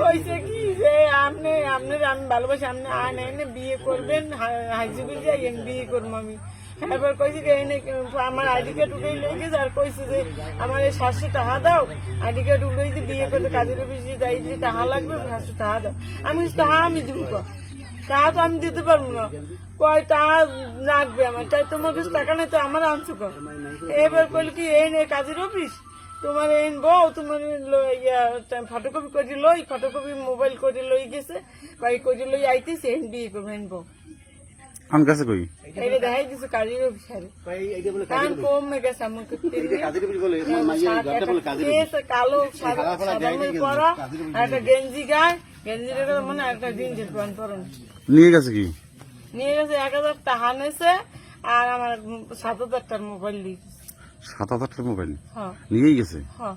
কইছে কি যে আপনি আপনার আমি ভালোবাসি আপনি আন, এনে বিয়ে করবেন হাইজুবিল যাই বিয়ে করব আমি এবার কইছে কি এনে আমার আইডি কার্ড উঠেই লই গেছে আর কইছে যে আমার এই সাতশো টাকা দাও আইডি কার্ড উঠেই যে বিয়ে করতে কাজের অফিসে যাই, যে টাকা লাগবে সাতশো টাকা দাও আমি টাকা আমি দিব। টাকা তো আমি দিতে পারব না কয়, টাকা লাগবে আমার, তাই তোমার কাছে টাকা নেই, তো আমার আনছো। এবার কইল কি, এই নে কাজের অফিস তোমার এই বউ তোমার ফটোকপি করে লই ফটোকপি মোবাইল করে লই গেছে বাই করে লই আইতেছে এন বিয়ে করব এন বউ। আন কাছে কই? এটা দেখাই দিছে কাজের অফিসারে। কারণ কমে গেছে আমাকে কেস কালো সাদা পরা আর একটা গেঞ্জি গায়ে গেঞ্জিটা মানে একটা গেঞ্জির প্যান্ট পরন নিয়ে গেছে কি? নিয়ে গেছে এক হাজার টাকা নেছে আর আমার সাত হাজার টাকার মোবাইল দিয়ে গেছে। সাত হাজার টাকা মোবাইল হ্যাঁ। নিয়েই গেছে। হ্যাঁ।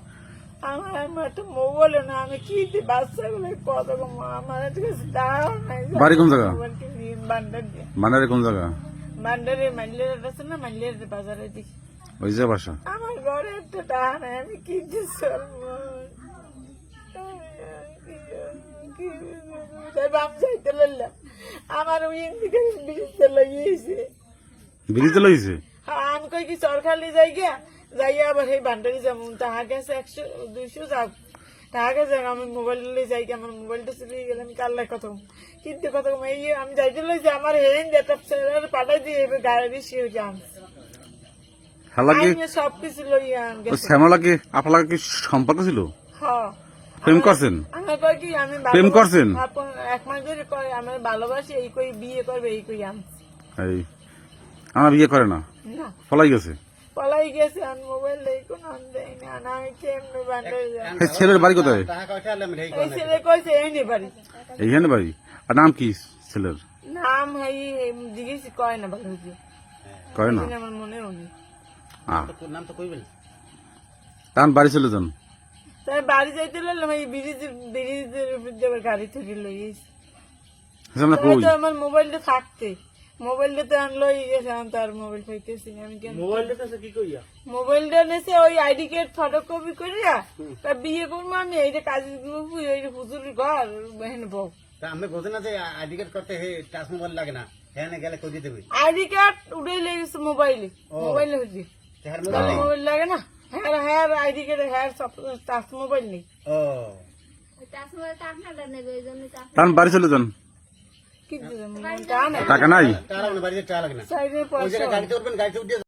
বাড়ি কোন জায়গা? মানারে কোন জায়গা? আছে না বাজারে ওই যে বাসা। আমার ঘরে টাকা নাই আমি কি আমার বিরিতে লাগিয়েছে? আমি কই কি সরকারি যাই গিয়া? যাইয়া আবার সেই বান্ডারি যাব তাহা গেছে একশো দুইশো যাব তাহা গেছে আমি মোবাইল লই যাই গিয়া, আমার মোবাইলটা চলে গেলে। আমি কাল্লাই কত কিন্তু কম এই আমি যাইতে লইছি আমার হেন যেটা ছেলের পাঠাই দিয়ে এবার গাড়ি যাম হালাকি আমি সবকিছু লইয়া শ্যামলাকে আপনার কি সম্পর্ক ছিল হ্যাঁ প্রেম করছেন আমি প্রেম করছেন? এক মাস ধরে কয় আমার ভালোবাসি এই কই বিয়ে করবে এই কই এই আমার বিয়ে করে না। না? পলাই গেছে? পলাই গেছে আর মোবাইল নেই কোনো আন দেয় না। না আমি কেমনে বান্ডারি যাব? ছেলের বাড়ি কোথায়? এই ছেলে কইছে এই নে বাড়ি। এইখানে বাড়ি? আর নাম কি ছেলের? নাম হাই জিজ্ঞেস কয় না ভালো কয় আমার বাড়ি চলে যান। তাই বাড়ি যাইতে লাগলাম এই ব্রিজের ব্রিজের উপর দিয়ে গাড়ি থেকে লই গেছি আমরা তাই কই? তো আমার মোবাইলটা থাকতে। মোবাইলটা তো আনলো গেছে আমি তো আর মোবাইল পাইতেছি না আমি কেন মোবাইলটা নেছে ওই আইডি কার্ড ফটোকপি করিয়া তা বিয়ে করব আমি এই যে এই যে হুজুরের ঘর হেন বউ। তা আমি বোঝে না যে আইডি কার্ড করতে হে টাচ মোবাইল লাগে না। হ্যাঁ গেলে কই দিতে আইডি কার্ড উঠে লেগেছে মোবাইলে মোবাইলে হচ্ছে মোবাইল লাগে না? হ্যাঁ হ্যাঁ আইডি কার্ড হ্যাঁ সব টাচ মোবাইল নেই। ও। তার বাড়ি চলে যান কি দিলাম? তা না টাকা নাই? টাকা বাড়িতে টাকা লাগে না। সাইডে পয়সা গাড়িতে উঠবেন গাড়িতে উঠে